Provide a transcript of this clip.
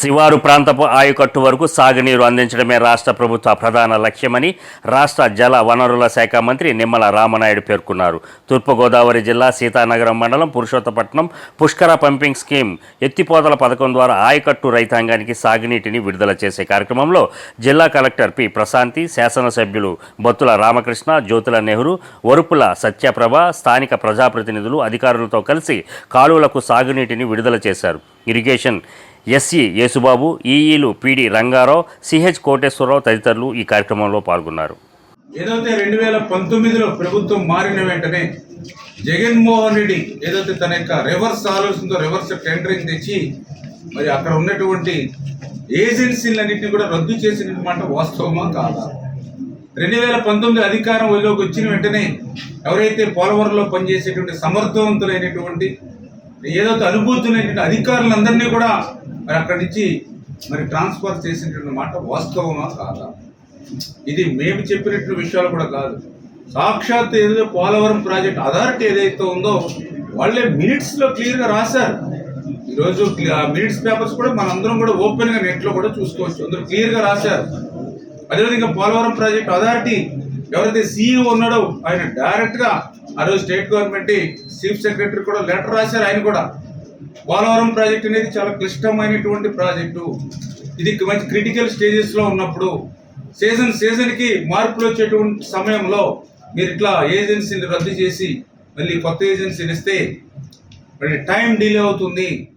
శివారు ప్రాంతపు ఆయకట్టు వరకు సాగునీరు అందించడమే రాష్ట్ర ప్రభుత్వ ప్రధాన లక్ష్యమని రాష్ట్ర జల వనరుల శాఖ మంత్రి నిమ్మల రామనాయుడు పేర్కొన్నారు. తూర్పుగోదావరి జిల్లా సీతానగరం మండలం పురుషోత్తపట్నం పుష్కర పంపింగ్ స్కీమ్ ఎత్తిపోతల పథకం ద్వారా ఆయకట్టు రైతాంగానికి సాగునీటిని విడుదల చేసే కార్యక్రమంలో జిల్లా కలెక్టర్ పి ప్రశాంతి శాసనసభ్యులు బొత్తుల రామకృష్ణ జ్యోతుల నెహ్రూ వరుపుల సత్యప్రభ స్థానిక ప్రజాప్రతినిధులు అధికారులతో కలిసి కాలువలకు సాగునీటిని విడుదల చేశారు. ఇరిగేషన్ ఎస్సీ యేసుబాబు ఈఈలు పిడి రంగారావు సిహెచ్ కోటేశ్వరరావు తదితరులు ఈ కార్యక్రమంలో పాల్గొన్నారు. ఏదైతే రెండు వేల పంతొమ్మిదిలో ప్రభుత్వం మారిన వెంటనే జగన్మోహన్ రెడ్డి ఏదైతే తన యొక్క రివర్స్ ఆలోచనతో రివర్స్ టెండరింగ్ తెచ్చి మరి అక్కడ ఉన్నటువంటి ఏజెన్సీలన్నింటినీ కూడా రద్దు చేసిన మాట వాస్తవమా కాదా? రెండు వేల పంతొమ్మిది అధికారం వదిలోకి వచ్చిన వెంటనే ఎవరైతే పోలవరంలో పనిచేసేటువంటి సమర్థవంతులైనటువంటి ఏదైతే అనుభూతులైనటువంటి అధికారులందరినీ కూడా మరి అక్కడి నుంచి మరి ట్రాన్స్ఫర్ చేసినటువంటి మాట వాస్తవమా కాదా? ఇది మేము చెప్పినట్టు విషయాలు కూడా కాదు. సాక్షాత్ ఏదో పోలవరం ప్రాజెక్ట్ అథారిటీ ఏదైతే ఉందో వాళ్ళే మినిట్స్లో క్లియర్గా రాశారు. ఈరోజు మినిట్స్ పేపర్స్ కూడా మనందరం కూడా ఓపెన్గా నెట్లో కూడా చూసుకోవచ్చు. అందరూ క్లియర్గా రాశారు. అదేవిధంగా పోలవరం ప్రాజెక్ట్ అథారిటీ ఎవరైతే సీఈఓ ఉన్నాడో ఆయన డైరెక్ట్గా ఆ రోజు స్టేట్ గవర్నమెంట్ చీఫ్ సెక్రటరీ కూడా లెటర్ రాశారు ఆయన కూడా. పోలవరం ప్రాజెక్ట్ అనేది చాలా క్లిష్టమైనటువంటి ప్రాజెక్టు ఇది మంచి క్రిటికల్ స్టేజెస్లో ఉన్నప్పుడు సీజన్ సీజన్కి మార్పులు వచ్చేటువంటి సమయంలో మీరు ఇట్లా ఏజెన్సీని రద్దు చేసి మళ్ళీ కొత్త ఏజెన్సీని ఇస్తే మరి టైం డిలే అవుతుంది.